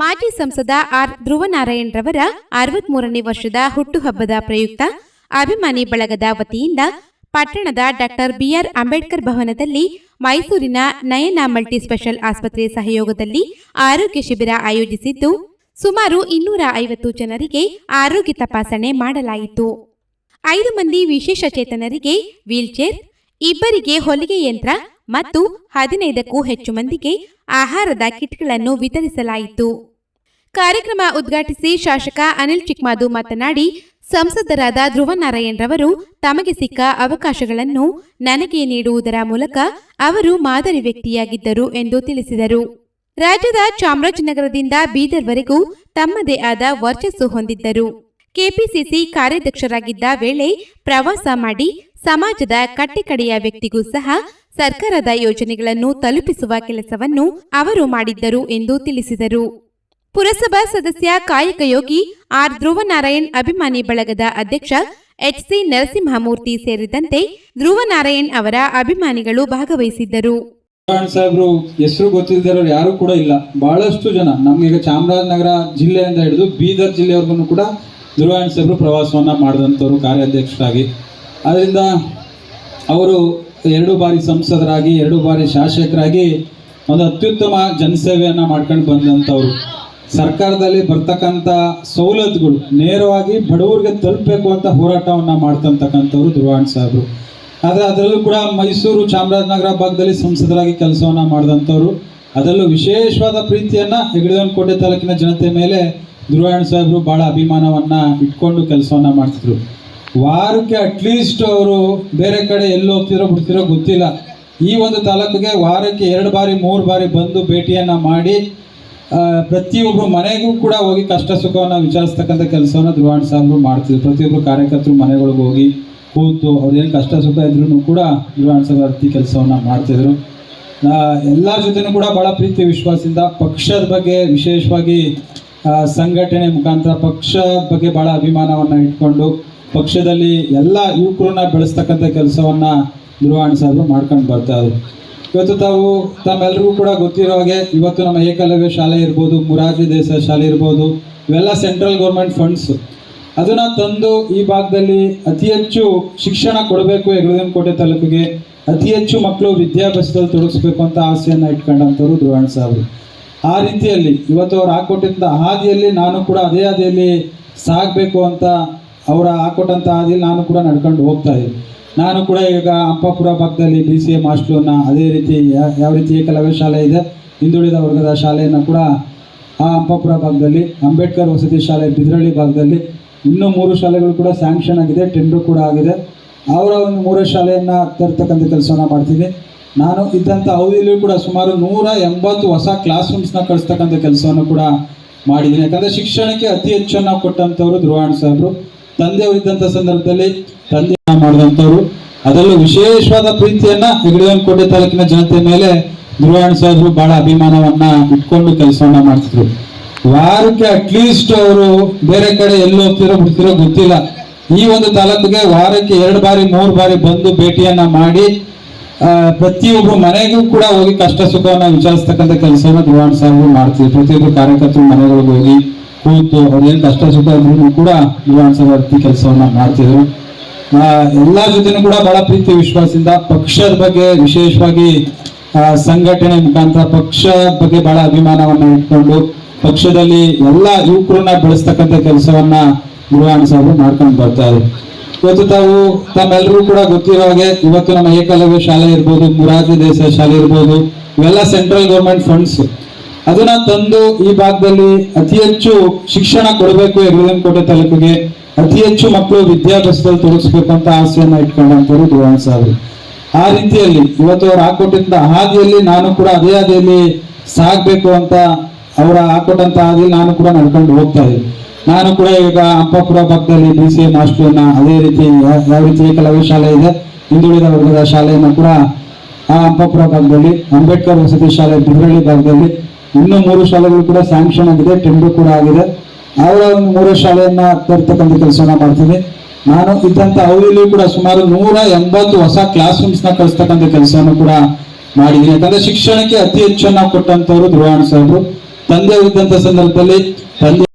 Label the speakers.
Speaker 1: ಮಾಜಿ ಸಂಸದ ಆರ್ ಧ್ರುವನಾರಾಯಣ್ ರವರ ಅರವತ್ಮೂರನೇ ವರ್ಷದ ಹುಟ್ಟುಹಬ್ಬದ ಪ್ರಯುಕ್ತ ಅಭಿಮಾನಿ ಬಳಗದ ವತಿಯಿಂದ ಪಟ್ಟಣದ ಡಾಕ್ಟರ್ ಬಿಆರ್ ಅಂಬೇಡ್ಕರ್ ಭವನದಲ್ಲಿ ಮೈಸೂರಿನ ನಯನ ಮಲ್ಟಿ ಸ್ಪೆಷಲ್ ಆಸ್ಪತ್ರೆ ಸಹಯೋಗದಲ್ಲಿ ಆರೋಗ್ಯ ಶಿಬಿರ ಆಯೋಜಿಸಿದ್ದು, ಸುಮಾರು ಇನ್ನೂರ ಐವತ್ತು ಜನರಿಗೆ ಆರೋಗ್ಯ ತಪಾಸಣೆ ಮಾಡಲಾಯಿತು. ಐದು ಮಂದಿ ವಿಶೇಷ ಚೇತನರಿಗೆ ವೀಲ್ಚೇರ್, ಇಬ್ಬರಿಗೆ ಹೊಲಿಗೆ ಯಂತ್ರ ಮತ್ತು ಹದಿನೈದಕ್ಕೂ ಹೆಚ್ಚು ಮಂದಿಗೆ ಆಹಾರದ ಕಿಟ್ಗಳನ್ನು ವಿತರಿಸಲಾಯಿತು. ಕಾರ್ಯಕ್ರಮ ಉದ್ಘಾಟಿಸಿ ಶಾಸಕ ಅನಿಲ್ ಚಿಕ್ಮಾದು ಮಾತನಾಡಿ, ಸಂಸದರಾದ ಧ್ರುವನಾರಾಯಣ್ ರವರು ತಮಗೆ ಸಿಕ್ಕ ಅವಕಾಶಗಳನ್ನು ನನಗೆ ನೀಡುವುದರ ಮೂಲಕ ಅವರು ಮಾದರಿ ವ್ಯಕ್ತಿಯಾಗಿದ್ದರು ಎಂದು ತಿಳಿಸಿದರು. ರಾಜ್ಯದ ಚಾಮರಾಜನಗರದಿಂದ ಬೀದರ್ವರೆಗೂ ತಮ್ಮದೇ ಆದ ವರ್ಚಸ್ಸು ಹೊಂದಿದ್ದರು. ಕೆಪಿಸಿಸಿ ಕಾರ್ಯಾಧ್ಯಕ್ಷರಾಗಿದ್ದ ವೇಳೆ ಪ್ರವಾಸ ಮಾಡಿ ಸಮಾಜದ ಕಟ್ಟಿಕಡೆಯ ವ್ಯಕ್ತಿಗೂ ಸಹ ಸರ್ಕಾರದ ಯೋಜನೆಗಳನ್ನು ತಲುಪಿಸುವ ಕೆಲಸವನ್ನು ಅವರು ಮಾಡಿದ್ದರು ಎಂದು ತಿಳಿಸಿದರು. ಪುರಸಭಾ ಸದಸ್ಯ ಕಾಯಕಯೋಗಿ ಆರ್. ಧ್ರುವನಾರಾಯಣ್ ಅಭಿಮಾನಿ ಬಳಗದ ಅಧ್ಯಕ್ಷ ಎಚ್. ಸಿ. ನರಸಿಂಹಮೂರ್ತಿ ಸೇರಿದಂತೆ ಧ್ರುವನಾರಾಯಣ್ ಅವರ ಅಭಿಮಾನಿಗಳು ಭಾಗವಹಿಸಿದ್ದರು.
Speaker 2: ಸಾಹೇಬ್ರು, ಹೆಸರು ಗೊತ್ತಿದ್ದವರು ಯಾರು ಕೂಡ ಇಲ್ಲ. ಬಹಳಷ್ಟು ಜನ ನಮಗೆ ಚಾಮರಾಜನಗರ ಜಿಲ್ಲೆಯಿಂದ ಹಿಡಿದು ಬೀದರ್ ಜಿಲ್ಲೆವರೆಗೂ ಕೂಡ ಧ್ರುವನಾರಾಯಣ್ ಸಾಹೇಬ್ರು ಪ್ರವಾಸವನ್ನ ಮಾಡಿದಂಥವ್ರು ಕಾರ್ಯಾಧ್ಯಕ್ಷರಾಗಿ ಅದರಿಂದ ಅವರು ಎರಡು ಬಾರಿ ಸಂಸದರಾಗಿ, ಎರಡು ಬಾರಿ ಶಾಸಕರಾಗಿ ಒಂದು ಅತ್ಯುತ್ತಮ ಜನಸೇವೆಯನ್ನು ಮಾಡ್ಕೊಂಡು ಬಂದಂಥವ್ರು. ಸರ್ಕಾರದಲ್ಲಿ ಬರ್ತಕ್ಕಂಥ ಸವಲತ್ತುಗಳು ನೇರವಾಗಿ ಬಡವರಿಗೆ ತಲುಪಬೇಕು ಅಂತ ಹೋರಾಟವನ್ನ ಮಾಡ್ತಂತಕ್ಕಂಥವ್ರು ಧ್ರುವಾಣ್ ಸಾಹೇಬ್ರು. ಆದರೆ ಅದರಲ್ಲೂ ಕೂಡ ಮೈಸೂರು ಚಾಮರಾಜನಗರ ಭಾಗದಲ್ಲಿ ಸಂಸದರಾಗಿ ಕೆಲಸವನ್ನ ಮಾಡಿದಂಥವ್ರು. ಅದರಲ್ಲೂ ವಿಶೇಷವಾದ ಪ್ರೀತಿಯನ್ನ ಹೆಗಡೆಕೋಟೆ ತಾಲೂಕಿನ ಜನತೆ ಮೇಲೆ ಧ್ರುವಾಣ್ ಸಾಹೇಬ್ರು ಬಹಳ ಅಭಿಮಾನವನ್ನ ಇಟ್ಕೊಂಡು ಕೆಲಸವನ್ನ ಮಾಡ್ತಿದ್ರು. ವಾರಕ್ಕೆ ಅಟ್ಲೀಸ್ಟ್ ಅವರು ಬೇರೆ ಕಡೆ ಎಲ್ಲಿ ಹೋಗ್ತಿರೋ ಬಿಡ್ತಿರೋ ಗೊತ್ತಿಲ್ಲ. ಈ ಒಂದು ತಾಲೂಕಿಗೆ ವಾರಕ್ಕೆ ಎರಡು ಬಾರಿ, ಮೂರು ಬಾರಿ ಬಂದು ಭೇಟಿಯನ್ನು ಮಾಡಿ ಪ್ರತಿಯೊಬ್ಬರು ಮನೆಗೂ ಕೂಡ ಹೋಗಿ ಕಷ್ಟ ಸುಖವನ್ನು ವಿಚಾರಿಸ್ತಕ್ಕಂಥ ಕೆಲಸವನ್ನು ಧ್ರುವಾಣ್ ಸಾಹೇಬರು ಮಾಡ್ತಿದ್ರು. ಪ್ರತಿಯೊಬ್ಬರು ಕಾರ್ಯಕರ್ತರು ಮನೆಗಳಿಗೆ ಹೋಗಿ ಕೂತು ಅವ್ರೇನು ಕಷ್ಟ ಸುಖ ಇದ್ರೂ ಕೂಡ ಧ್ರುವಾಣ್ ಸಾಹೇಬ್ ಕೆಲಸವನ್ನ ಮಾಡ್ತಿದ್ರು. ಎಲ್ಲರ ಜೊತೆನೂ ಕೂಡ ಬಹಳ ಪ್ರೀತಿ, ವಿಶ್ವಾಸದಿಂದ ಪಕ್ಷದ ಬಗ್ಗೆ ವಿಶೇಷವಾಗಿ ಸಂಘಟನೆ ಮುಖಾಂತರ ಪಕ್ಷದ ಬಗ್ಗೆ ಬಹಳ ಅಭಿಮಾನವನ್ನ ಇಟ್ಕೊಂಡು ಪಕ್ಷದಲ್ಲಿ ಎಲ್ಲ ಯುವಕರನ್ನ ಬೆಳೆಸ್ತಕ್ಕಂಥ ಕೆಲಸವನ್ನ ನಿರ್ವಹಣೆ ಸಾಹೇಬರು ಮಾಡ್ಕೊಂಡು ಬರ್ತಾ ಇವತ್ತು ತಾವು ತಮ್ಮೆಲ್ಲರಿಗೂ ಕೂಡ ಗೊತ್ತಿರೋ ಹಾಗೆ ಇವತ್ತು ನಮ್ಮ ಏಕಲವ್ಯ ಶಾಲೆ ಇರ್ಬೋದು, ಮುರಾರ್ಜಿ ದೇಸಾಯಿ ಶಾಲೆ ಇರ್ಬೋದು, ಇವೆಲ್ಲ ಸೆಂಟ್ರಲ್ ಗೌರ್ಮೆಂಟ್ ಫಂಡ್ಸ್. ಅದನ್ನ ತಂದು ಈ ಭಾಗದಲ್ಲಿ ಅತಿ ಹೆಚ್ಚು ಶಿಕ್ಷಣ ಕೊಡಬೇಕು ಕೋಟೆ ತಾಲೂಕಿಗೆ, ಅತಿ ಹೆಚ್ಚು ಮಕ್ಕಳು ವಿದ್ಯಾಭ್ಯಾಸದಲ್ಲಿ ತೊಡಗಿಸ್ಬೇಕು ಅಂತ ಆಸೆಯನ್ನ ಇಟ್ಕೊಂಡಂಥವ್ರು ಧ್ರುವಣ್ ಸಾಹೇಬರು. ಆ ರೀತಿಯಲ್ಲಿ ಇವತ್ತು ಅವ್ರು ಹಾಕೊಟ್ಟಿದ್ದ ಹಾದಿಯಲ್ಲಿ ನಾನು ಕೂಡ ಅದೇ ಹಾದಿಯಲ್ಲಿ ಸಾಗಬೇಕು ಅಂತ ಅವರ ಹಾಕೊಟ್ಟಂಥ ಹಾದಿಯಲ್ಲಿ ನಾನು ಕೂಡ ನಡ್ಕೊಂಡು ಹೋಗ್ತಾ ಇದ್ದೀನಿ ನಾನು ಕೂಡ ಈಗ ಅಂಪಾಪುರ ಭಾಗದಲ್ಲಿ ಬಿ ಸಿ ಎ ಮಾಸ್ಟ್ರನ್ನ ಅದೇ ರೀತಿ ಯಾವ ರೀತಿ ಏಕಲವ್ಯ ಶಾಲೆ ಇದೆ, ಹಿಂದುಳಿದ ವರ್ಗದ ಶಾಲೆಯನ್ನು ಕೂಡ ಆ ಅಂಪಾಪುರ ಭಾಗದಲ್ಲಿ, ಅಂಬೇಡ್ಕರ್ ವಸತಿ ಶಾಲೆ ಬಿದ್ರಳ್ಳಿ ಭಾಗದಲ್ಲಿ ಇನ್ನೂ ಮೂರು ಶಾಲೆಗಳು ಕೂಡ ಸ್ಯಾಂಕ್ಷನ್ ಆಗಿದೆ ಟೆಂಡರ್ ಕೂಡ ಆಗಿದೆ. ಅವರ ಒಂದು ಮೂರೇ ಶಾಲೆಯನ್ನು ತರ್ತಕ್ಕಂಥ ಕೆಲಸವನ್ನು ಮಾಡ್ತೀನಿ. ನಾನು ಇದ್ದಂಥ ಅವಧಿಯಲ್ಲೂ ಕೂಡ ಸುಮಾರು ನೂರ ಎಂಬತ್ತು ಹೊಸ ಕ್ಲಾಸ್ ರೂಮ್ಸ್ನ ಕಳಿಸ್ತಕ್ಕಂಥ ಕೆಲಸವನ್ನು ಕೂಡ ಮಾಡಿದ್ದೀನಿ. ಯಾಕಂದರೆ ಶಿಕ್ಷಣಕ್ಕೆ ಅತಿ ಹೆಚ್ಚನ್ನು ಕೊಟ್ಟಂಥವ್ರು ಧ್ರುವಾಣ್ ಸಾಹೇಬರು ತಂದೆಯವರಿದ್ದಂಥ ಸಂದರ್ಭದಲ್ಲಿ ತಂದೆ ಮಾಡಿದಂಥವ್ರು. ಅದರಲ್ಲೂ ವಿಶೇಷವಾದ ಪ್ರೀತಿಯನ್ನ ಕೋಟೆ ತಾಲೂಕಿನ ಜನತೆ ಮೇಲೆ ಧ್ರುವಾಣ್ ಸಾಹೇಬರು ಬಹಳ ಅಭಿಮಾನವನ್ನ ಇಟ್ಕೊಂಡು ಕೆಲಸವನ್ನ ಮಾಡ್ತಿದ್ರು. ವಾರಕ್ಕೆ ಅಟ್ಲೀಸ್ಟ್ ಅವರು ಬೇರೆ ಕಡೆ ಎಲ್ಲಿ ಹೋಗ್ತಿರೋ ಬಿಡ್ತಿರೋ ಗೊತ್ತಿಲ್ಲ. ಈ ಒಂದು ತಾಲೂಕಿಗೆ ವಾರಕ್ಕೆ ಎರಡು ಬಾರಿ, ಮೂರು ಬಾರಿ ಬಂದು ಭೇಟಿಯನ್ನ ಮಾಡಿ ಪ್ರತಿಯೊಬ್ಬರು ಮನೆಗೂ ಕೂಡ ಹೋಗಿ ಕಷ್ಟ ಸುಖವನ್ನ ವಿಚಾರಿಸ್ತಕ್ಕಂಥ ಕೆಲಸವನ್ನ ಧ್ರುವಾಣ್ ಸಾಹೇಬರು ಮಾಡ್ತಿದ್ರು. ಪ್ರತಿಯೊಬ್ಬರು ಕಾರ್ಯಕರ್ತರು ಮನೆಗಳಿಗೆ ಹೋಗಿ ಕೂತು ಅವ್ರೇನು ಕಷ್ಟ ಸುಖ ಇದ್ರೂ ಕೂಡ ಅರ್ತಿ ಕೆಲಸವನ್ನ ಮಾಡ್ತಿದ್ರು. ಎಲ್ಲಾ ಜೊತೆನು ಕೂಡ ಬಹಳ ಪ್ರೀತಿ ವಿಶ್ವಾಸದಿಂದ ಪಕ್ಷದ ಬಗ್ಗೆ ವಿಶೇಷವಾಗಿ ಸಂಘಟನೆ ಮುಖಾಂತರ ಪಕ್ಷ ಬಗ್ಗೆ ಬಹಳ ಅಭಿಮಾನವನ್ನ ಇಟ್ಕೊಂಡು ಪಕ್ಷದಲ್ಲಿ ಎಲ್ಲ ಯುವಕರನ್ನ ಬೆಳೆಸ್ತಕ್ಕಂಥ ಕೆಲಸವನ್ನ ಧ್ರುವಾಣ್ ಸಾಹೇಬರು ಮಾಡ್ಕೊಂಡು ಬರ್ತಾ ಇದ್ರು. ಇವತ್ತು ತಾವು ತಮ್ಮೆಲ್ಲರೂ ಕೂಡ ಗೊತ್ತಿರೋ ಹಾಗೆ ಇವತ್ತು ನಮ್ಮ ಏಕಲವ್ಯ ಶಾಲೆ ಇರ್ಬೋದು, ಮುರಾರ್ಜಿ ದೇಸಾಯಿ ಶಾಲೆ ಇರ್ಬೋದು, ಇವೆಲ್ಲ ಸೆಂಟ್ರಲ್ ಗೌರ್ಮೆಂಟ್ ಫಂಡ್ಸ್. ಅದನ್ನ ತಂದು ಈ ಭಾಗದಲ್ಲಿ ಅತಿ ಹೆಚ್ಚು ಶಿಕ್ಷಣ ಕೊಡಬೇಕು ಕೋಟೆ ತಾಲೂಕಿಗೆ. ಅತಿ ಹೆಚ್ಚು ಮಕ್ಕಳು ವಿದ್ಯಾಭ್ಯಾಸದಲ್ಲಿ ತೊಡಗಿಸ್ಬೇಕು ಅಂತ ಆಸೆಯನ್ನ ಇಟ್ಕೊಂಡಂತವರು ಧ್ರುವಣ್ ಸಾಹೇಬರು. ಆ ರೀತಿಯಲ್ಲಿ ಇವತ್ತು ಅವ್ರು ಹಾಕೊಟ್ಟಿದ್ದ ಹಾದಿಯಲ್ಲಿ ನಾನು ಕೂಡ ಅದೇ ಹಾದಿಯಲ್ಲಿ ಸಾಗಬೇಕು ಅಂತ ಅವರ ಹಾಕೊಟ್ಟಂತ ಹಾದಿ ನಾನು ಕೂಡ ನಡ್ಕೊಂಡು ಹೋಗ್ತಾ ಇದ್ದೀನಿ. ನಾನು ಕೂಡ ಈಗ ಅಂಪಾಪುರ ಭಾಗದಲ್ಲಿ ಬಿ ಸಿ ಎ ಮಾಸ್ಟರ್ನ ಅದೇ ರೀತಿ ಯಾವ ರೀತಿ ಕಲಾವಿ ಶಾಲೆ ಇದೆ. ಹಿಂದುಳಿದ ವರ್ಗದ ಶಾಲೆಯನ್ನು ಕೂಡ ಆ ಅಂಪಾಪುರ ಭಾಗದಲ್ಲಿ, ಅಂಬೇಡ್ಕರ್ ವಸತಿ ಶಾಲೆ ಬಿದ್ರಳ್ಳಿ ಭಾಗದಲ್ಲಿ ಇನ್ನೂ ಮೂರು ಶಾಲೆಗಳು ಕೂಡ ಸ್ಯಾಂಕ್ಷನ್ ಆಗಿದೆ ಟೆಂಡರ್ ಕೂಡ ಆಗಿದೆ. ಅವರ ಒಂದು ಮೂರು ಶಾಲೆಯನ್ನ ತರ್ತಕ್ಕಂಥ ಕೆಲಸವನ್ನ ಮಾಡ್ತೀನಿ ನಾನು ಇದ್ದಂಥ ಅವಧಿಯಲ್ಲೂ ಕೂಡ ಸುಮಾರು ನೂರ ಎಂಬತ್ತು ಹೊಸ ಕ್ಲಾಸ್ ರೂಮ್ಸ್ನ ಕಳಿಸ್ತಕ್ಕಂಥ ಕೆಲಸವನ್ನು ಕೂಡ ಮಾಡಿದ್ದೀನಿ ಯಾಕಂದ್ರೆ ಶಿಕ್ಷಣಕ್ಕೆ ಅತಿ ಹೆಚ್ಚನ್ನ ಕೊಟ್ಟಂತವ್ರು ಸಾಹೇಬರು ತಂದೆ ಇದ್ದಂತ ಸಂದರ್ಭದಲ್ಲಿ ತಂದೆ